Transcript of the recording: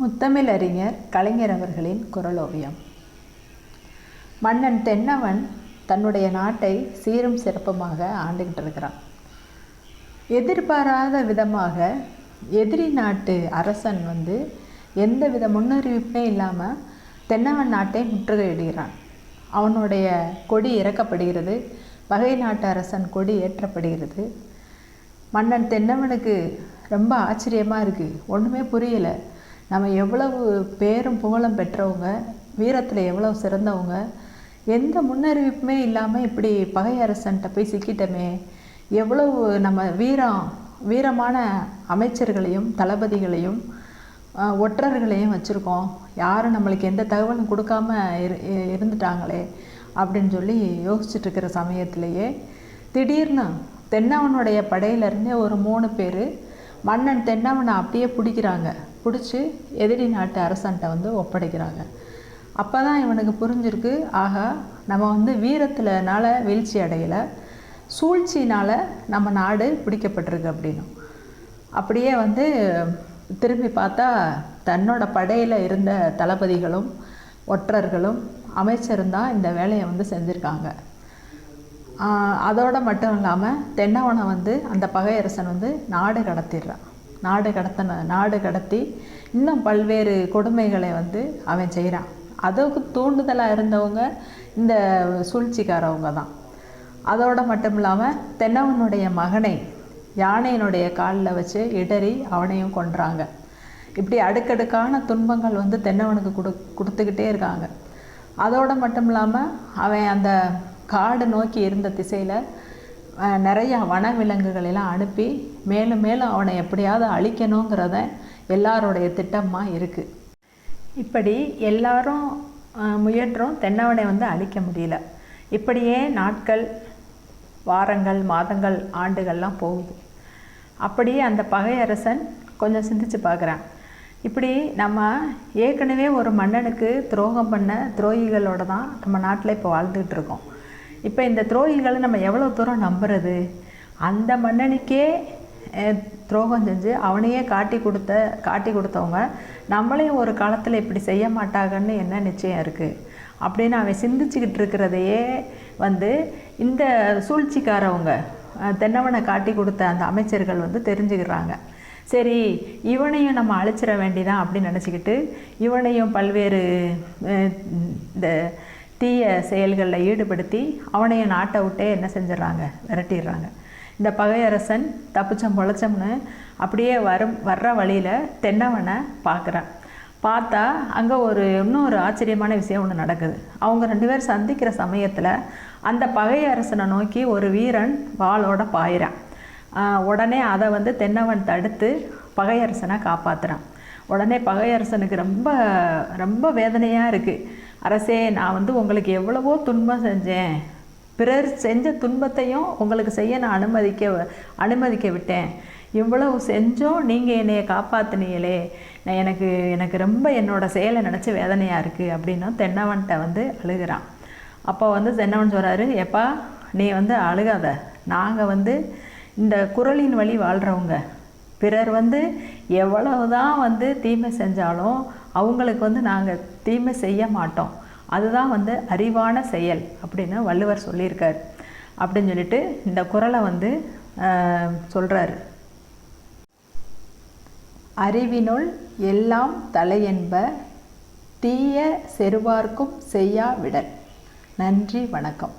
முத்தமிழ் அறிஞர் கலைஞர் அவர்களின் குரலோவியம். மன்னன் தென்னவன் தன்னுடைய நாட்டை சீரும் சிறப்புமாக ஆண்டுகிட்டு இருக்கிறான். எதிர்பாராத விதமாக எதிரி நாட்டு அரசன் வந்து எந்த வித முன்னறிவிப்பே இல்லாமல் தென்னவன் நாட்டை முற்றுகையிடுகிறான். அவனுடைய கொடி இறக்கப்படுகிறது பகை நாட்டு அரசன் கொடி ஏற்றப்படுகிறது. மன்னன் தென்னவனுக்கு ரொம்ப ஆச்சரியமாக இருக்குது ஒன்றுமே புரியலை. நம்ம எவ்வளவு பேரும் புகழும் பெற்றவங்க வீரத்தில் எவ்வளவு சிறந்தவங்க எந்த முன்னறிவிப்புமே இல்லாமல் இப்படி பகை அரசன்ட்ட போய் சிக்கிட்டோமே எவ்வளவு நம்ம வீரம் வீரமான அமைச்சர்களையும் தளபதிகளையும் ஒற்றர்களையும் வச்சுருக்கோம். யாரும் நம்மளுக்கு எந்த தகவலும் கொடுக்காம இரு இருந்துட்டாங்களே அப்படின்னு சொல்லி யோசிச்சுட்ருக்கிற சமயத்திலேயே திடீர்னு தென்னவனுடைய படையிலேருந்தே ஒரு மூணு பேர் மன்னன் தென்னவனை அப்படியே பிடிக்கிறாங்க. பிடிச்சி எதிரி நாட்டு அரசன்ட்ட வந்து ஒப்படைக்கிறாங்க. அப்போ தான் இவனுக்கு புரிஞ்சிருக்கு ஆகா நம்ம வந்து வீரத்தில்னால வீழ்ச்சி அடையலை சூழ்ச்சினால் நம்ம நாடு பிடிக்கப்பட்டிருக்கு அப்படின்னு. அப்படியே வந்து திரும்பி பார்த்தா தன்னோட படையில் இருந்த தளபதிகளும் ஒற்றர்களும் அமைச்சரும் தான் இந்த வேலையை வந்து செஞ்சுருக்காங்க. அதோடு மட்டும் இல்லாமல் தென்னவனை வந்து அந்த பகையரசன் வந்து நாடு கடத்திடுறான். நாடு கடத்தின நாடு கடத்தி இன்னும் பல்வேறு கொடுமைகளை வந்து அவன் செய்கிறான் அதுக்கு தூண்டுதலாக இருந்தவங்க இந்த சூழ்ச்சிக்காரவங்க தான். அதோடு மட்டும் இல்லாமல் தென்னவனுடைய மகனை யானையினுடைய காலில் வச்சு இடறி அவனையும் கொன்றாங்க. இப்படி அடுக்கடுக்கான துன்பங்கள் வந்து தென்னவனுக்கு கொடு கொடுத்துக்கிட்டே இருக்காங்க. அதோடு மட்டும் இல்லாமல் அவன் அந்த காடு நோக்கி இருந்த திசையில் நிறையா வனவிலங்குகள் எல்லாம் அனுப்பி மேலும் மேலும் அவனை எப்படியாவது அழிக்கணுங்கிறத எல்லாருடைய திட்டமாக இருக்குது இப்படி எல்லாரும் முயன்றும் தென்னவனை வந்து அழிக்க முடியல. இப்படியே நாட்கள் வாரங்கள் மாதங்கள் ஆண்டுகள்லாம் போகுது. அப்படியே அந்த பகையரசன் கொஞ்சம் சிந்திச்சு பார்க்குறான். இப்படி நம்ம ஏற்கனவே ஒரு மன்னனுக்கு துரோகம் பண்ண துரோகிகளோட தான் நம்ம நாட்டில் இப்போ வாழ்ந்துக்கிட்டு இருக்கோம். இப்போ இந்த துரோகிகளை நம்ம எவ்வளோ தூரம் நம்புறது? அந்த மன்னனுக்கே துரோகம் செஞ்சு அவனையே காட்டி கொடுத்த காட்டி கொடுத்தவங்க நம்மளையும் ஒரு காலத்தில் இப்படி செய்ய மாட்டாங்கன்னு என்ன நிச்சயம் இருக்குது அப்படின்னு அவன் சிந்திச்சுக்கிட்டு இருக்கிறதையே வந்து இந்த சூழ்ச்சிக்காரவங்க தென்னவனை காட்டி கொடுத்த அந்த அமைச்சர்கள் வந்து தெரிஞ்சுக்கிறாங்க. சரி இவனையும் நம்ம அழிச்சிட வேண்டிதான் அப்படின்னு நினச்சிக்கிட்டு இவனையும் பல்வேறு இந்த தீய செயல்களில் ஈடுபடுத்தி அவனையும் நாட்டை விட்டே என்ன செஞ்சிடறாங்க? விரட்டிடுறாங்க. இந்த பகையரசன் தப்பிச்சம் பொழைச்சம்னு அப்படியே வரும் வர்ற வழியில் தென்னவனை பார்க்குறான். பார்த்தா அங்கே ஒரு இன்னொரு ஆச்சரியமான விஷயம் ஒன்று நடக்குது. அவங்க ரெண்டு பேரும் சந்திக்கிற சமயத்தில் அந்த பகையரசனை நோக்கி ஒரு வீரன் வாளோட பாயிறான். உடனே அதை வந்து தென்னவன் தடுத்து பகையரசனை காப்பாற்றுறான் உடனே பகையரசனுக்கு ரொம்ப ரொம்ப வேதனையாக இருக்குது அரசே நான் வந்து உங்களுக்கு எவ்வளவோ துன்பம் செஞ்சேன். பிறர் செஞ்ச துன்பத்தையும் உங்களுக்கு செய்ய நான் அனுமதிக்க அனுமதிக்க விட்டேன். இவ்வளவு செஞ்சோம் நீங்கள் என்னைய காப்பாற்றினீங்களே நான் எனக்கு எனக்கு ரொம்ப என்னோடய செயலை நினச்சி வேதனையாக இருக்குது அப்படின்னும் தென்னவன்கிட்ட வந்து அழுகிறான். அப்போ வந்து தென்னவன் சொல்கிறாரு எப்பா நீ வந்து அழுகாத. நாங்கள் வந்து இந்த குரலின் வழி வாழ்கிறவங்க பிறர் வந்து எவ்வளவுதான் வந்து தீமை செஞ்சாலும் அவங்களுக்கு வந்து நாங்கள் தீமை செய்ய மாட்டோம். அதுதான் வந்து அறிவான செயல் அப்படின்னு வள்ளுவர் சொல்லியிருக்கார். அப்படின்னு சொல்லிட்டு இந்த குரலை வந்து சொல்கிறாரு அறிவினுள் எல்லாம் தலையென்ப தீய செருவார்க்கும் செய்யாவிடல். நன்றி வணக்கம்.